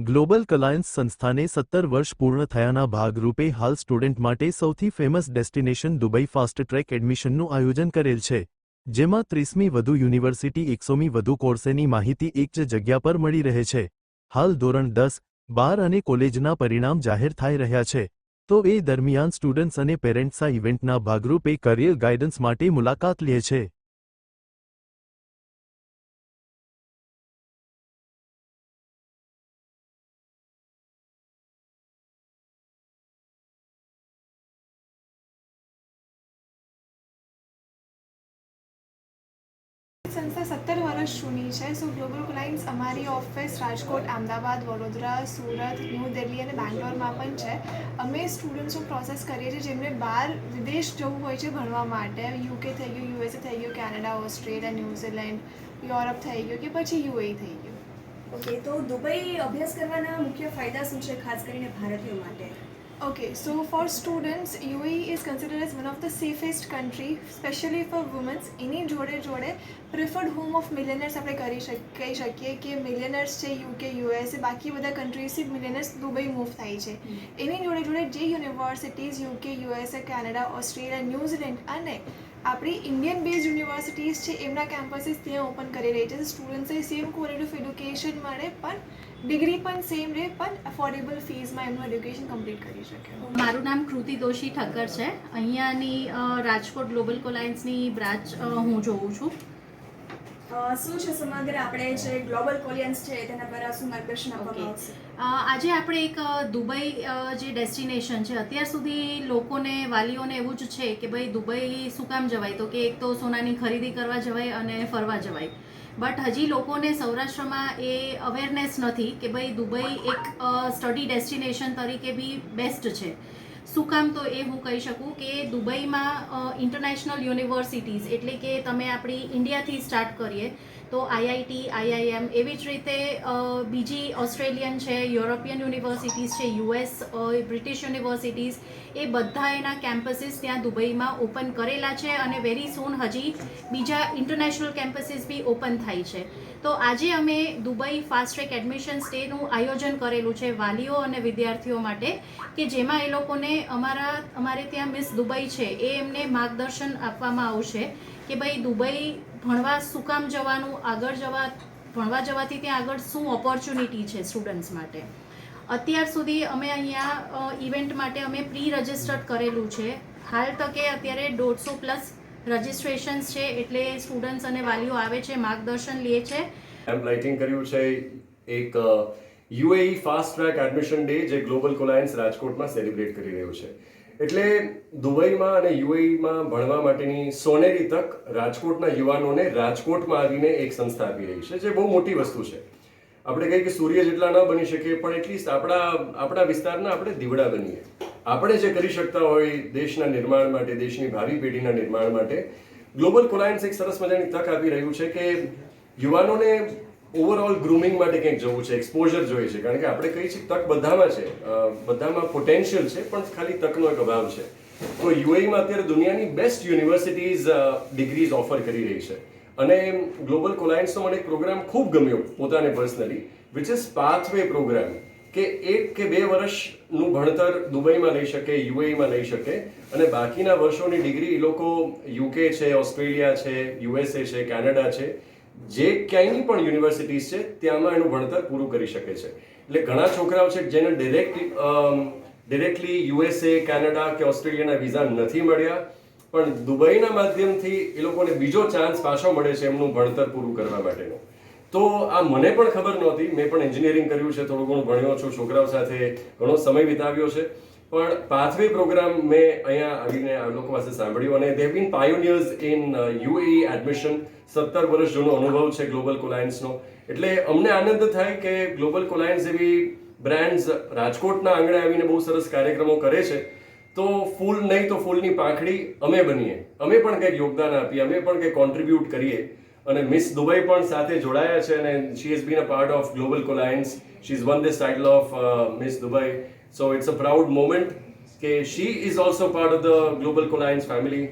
Global કલાયન્સ સંસ્થાને સત્તર વર્ષ પૂર્ણ થયાના ભાગરૂપે હાલ સ્ટુડન્ટ માટે સૌથી famous destination Dubai fast track એડમિશનનું આયોજન કરેલ છે, જેમાં ત્રીસમી વધુ યુનિવર્સિટી, એકસોમી વધુ કોર્સેની માહિતી એક જ જગ્યા પર મળી રહે છે. હાલ ધોરણ દસ, બાર અને કોલેજના પરિણામ જાહેર થઈ રહ્યા છે. તો એ દરમિયાન સ્ટુડન્ટ્સ અને પેરેન્ટ્સ ઇવેન્ટના ભાગરૂપે કરિયર ગાઇડન્સ માટે મુલાકાત લે છે. સંસ્થા સત્તર વર્ષ જૂની છે. સો ગ્લોબલ ક્લાઇન્ટ્સ અમારી ઓફિસ રાજકોટ, અમદાવાદ, વડોદરા, સુરત, ન્યૂ દિલ્હી અને બેંગ્લોરમાં પણ છે. અમે સ્ટુડન્ટ્સનો પ્રોસેસ કરીએ છીએ જેમને બહાર વિદેશ જવું હોય છે ભણવા માટે. યુકે થઈ ગયું યુએસએ થઈ ગયું કેનેડા ઓસ્ટ્રેલિયા ન્યૂઝીલેન્ડ યુરોપ થઈ ગયું કે પછી યુએ થઈ ગયું. ઓકે તો દુબઈ અભ્યાસ કરવાના મુખ્ય ફાયદા શું છે? ખાસ કરીને ભારતીયો માટે. Okay, so for students, UAE is considered as one of the safest country, especially for women. એની જોડે જોડે પ્રિફર્ડ હોમ ઓફ મિલિયનર્સ આપણે કરી શક કહી શકીએ કે મિલિયનર્સ છે યુકે યુએસ બાકી બધા કન્ટ્રીઝથી મિલિયનર્સ દુબઈ મૂવ થાય છે એની જોડે જોડે જે universities UK USA Canada Australia New Zealand અને આપણી ઇન્ડિયન બેઝ યુનિવર્સિટીઝ છે એમના કેમ્પસીસ ત્યાં ઓપન કરી રહી છે સ્ટુડન્ટ્સે સેમ ક્વોલિટી ઓફ એડ્યુકેશન મળે પણ ડિગ્રી પણ સેમ રહે પણ અફોર્ડેબલ ફીઝમાં એમનું એડ્યુકેશન કમ્પ્લીટ કરી શકે. મારું નામ કૃતિ દોશી ઠક્કર છે. અહીંયાની રાજકોટ ગ્લોબલ કોલાયન્સની બ્રાન્ચ હું જોઉં છું. શું છે સમગ્ર? આપણે જે ગ્લોબલ કોલિયન્સ છે તેના પર શું માર્ગદર્શન આપવામાં ઓકે. આવશે? આજે આપણે એક દુબઈ જે ડેસ્ટિનેશન છે અત્યાર સુધી લોકોને વાલીઓને એવું જ છે કે ભાઈ દુબઈ શું કામ જવાય? તો કે એક તો સોનાની ખરીદી કરવા જવાય અને ફરવા જવાય. બટ હજી લોકોને સૌરાષ્ટ્રમાં એ અવેરનેસ નથી કે ભાઈ દુબઈ એક સ્ટડી ડેસ્ટિનેશન તરીકે બી બેસ્ટ છે. શું કામ તો એ હું કહી શકું કે દુબઈમાં ઇન્ટરનેશનલ યુનિવર્સિટીઝ એટલે કે તમે આપણી ઇન્ડિયાથી સ્ટાર્ટ કરીએ તો આઈઆઈટી આઈઆઈએમ એવી જ રીતે બીજી ઓસ્ટ્રેલિયન છે યુરોપિયન યુનિવર્સિટીઝ છે યુએસ બ્રિટિશ યુનિવર્સિટીઝ એ બધા એના કેમ્પસીસ ત્યાં દુબઈમાં ઓપન કરેલા છે અને વેરી સૂન હજી બીજા ઇન્ટરનેશનલ કેમ્પસીસ બી ઓપન થાય છે. તો આજે અમે દુબઈ ફાસ્ટ ટ્રેક એડમિશન સ્ટેનું આયોજન કરેલું છે વાલીઓ અને વિદ્યાર્થીઓ માટે, કે જેમાં એ લોકોને અમારા, અમારે ત્યાં મિસ દુબઈ છે, એ એમને માર્ગદર્શન આપવામાં આવશે કે ભાઈ દુબઈ ભણવા શું કામ જવાનું, આગળ જવા, ભણવા જવાથી ત્યાં આગળ શું ઓપોર્ચ્યુનિટી છે સ્ટુડન્ટ્સ માટે. અત્યાર સુધી અમે અહીંયા ઇવેન્ટ માટે અમે પ્રી રજિસ્ટર્ડ કરેલું છે. હાલ તકે અત્યારે દોઢસો પ્લસ રજિસ્ટ્રેશન્સ છે એટલે સ્ટુડન્ટ્સ અને વાલીઓ આવે છે, માર્ગદર્શન લે છે. એમ લાઇટિંગ કર્યું છે એક UAE fast track admission day જે ગ્લોબલ કોલાયન્સ રાજકોટમાં સેલિબ્રેટ કરી રહ્યું છે. એટલે દુબઈમાં અને યુએઈમાં ભણવા માટેની સોનેરી તક રાજકોટના યુવાનોને રાજકોટમાં આવીને એક સંસ્થા આપી રહી છે, જે બહુ મોટી વસ્તુ છે. આપણે કહીએ કે સૂર્ય જેટલા ન બની શકીએ, પણ એટલીસ્ટ આપણા આપણા વિસ્તારના આપણે દીવડા બનીએ. આપણે જે કરી શકતા હોય દેશના નિર્માણ માટે, દેશની ભાવિ પેઢીના નિર્માણ માટે, ગ્લોબલ કોલાયન્સ એક સરસ મજાની તક આપી રહ્યું છે કે યુવાનોને ઓવરઓલ ગ્રુમિંગ માટે કંઈક જવું છે એક્સપોઝર જોઈએ છે. કારણ કે આપણે કહીએ છીએ તક બધામાં છે. બધામાં પોટેન્શિયલ છે, પણ ખાલી તકનો એક અભાવ છે. તો યુએઈમાં અત્યારે દુનિયાની બેસ્ટ યુનિવર્સિટીઝ ડિગ્રીઝ ઓફર કરી રહી છે. અને ગ્લોબલ કોલાયન્સનો મને એક પ્રોગ્રામ ખૂબ ગમ્યો, પોતાને personally which is pathway program કે એક કે બે વર્ષનું ભણતર દુબઈમાં લઈ શકે, યુએઈમાં લઈ શકે અને બાકીના વર્ષોની ડિગ્રી એ લોકો યુકે છે, ઓસ્ટ્રેલિયા છે, યુએસએ છે, કેનેડા છે, જે ક્યાંયની પણ યુનિવર્સિટીઝ છે, ત્યાંમાં એનું ભણતર પૂરું કરી શકે છે. એટલે ઘણા છોકરાઓ છે જેને ડિરેક્ટ ડિરેક્ટલી યુએસએ, કેનેડા કે ઓસ્ટ્રેલિયાના વિઝા નથી મળ્યા, પણ દુબઈના માધ્યમથી એ લોકોને બીજો ચાન્સ પાછો મળે છે એમનું ભણતર પૂરું કરવા માટેનો. તો આ મને પણ ખબર નહોતી. મેં પણ એન્જિનિયરિંગ કર્યું છે, થોડું ઘણું ભણ્યો છું, છોકરાઓ સાથે ઘણો સમય વિતાવ્યો છે. પણ પાથવે પ્રોગ્રામ મેં અહીંયા આવીને આ લોકો પાસે સાંભળ્યું અને દેવ બીન પાયોનિયર્સ ઇન યુએઈ એડમિશન સત્તર વર્ષ જૂનો અનુભવ છે ગ્લોબલ કોલાયન્સનો એટલે અમને આનંદ થાય કે ગ્લોબલ કોલાયન્સ જેવી બ્રાન્ડ્સ રાજકોટના આંગણે આવીને બહુ સરસ કાર્યક્રમો કરે છે. તો ફૂલ નહીં તો ફૂલની પાંખડી અમે બનીએ. અમે પણ કંઈક યોગદાન આપીએ, અમે પણ કંઈક કોન્ટ્રીબ્યુટ કરીએ. અને મિસ દુબઈ પણ સાથે જોડાયા છે અને she has been a part of Global Colliance she is won this title of Miss Dubai so it's a proud moment કે she is also part of the Global Colliance family